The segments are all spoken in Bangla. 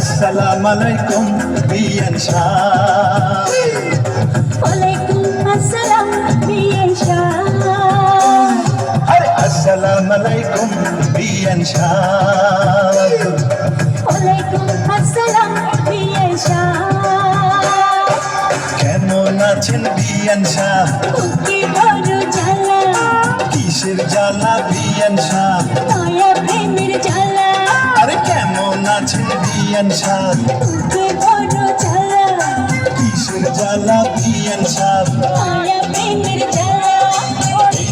আসসালামু আলাইকুম বিয়ান শাহ ওয়ালাইকুম আসসালাম বিয়ে শাহ আরে আসসালামু আলাইকুম বিয়ান শাহ কেমন আছেন বিয়ান শাহ কিসের জ্বালা বিয়ান শাহ আরে কেমন আছেন বিয়ান শাহ কিসের জ্বালা বিয়ান শাহ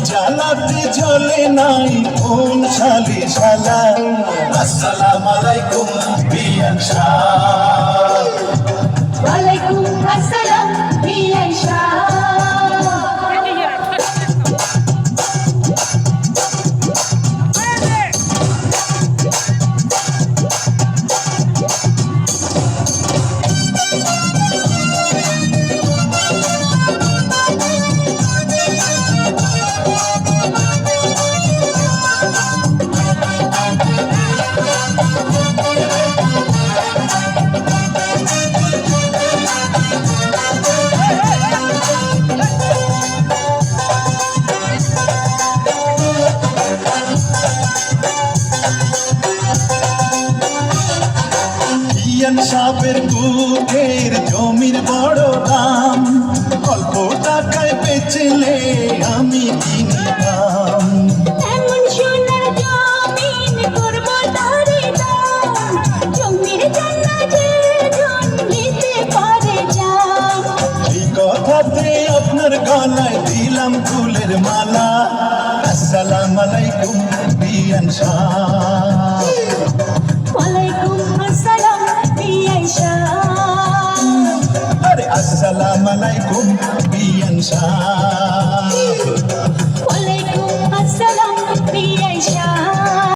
জ্বালাতে জ্বলে নাই কোন শালি শালা। আসসালামু আলাইকুম বিয়ান শাহ বিয়ান সাহেবের জমির বড় দাম অল্প টাকায় বেচলে আমি কিনতাম। আপনার গলায় দিলাম ফুলের মালা। আসসালাম আলাইকুম বিয়ান শাহ আসসালাম আলাইকুম বিয়ান শাহ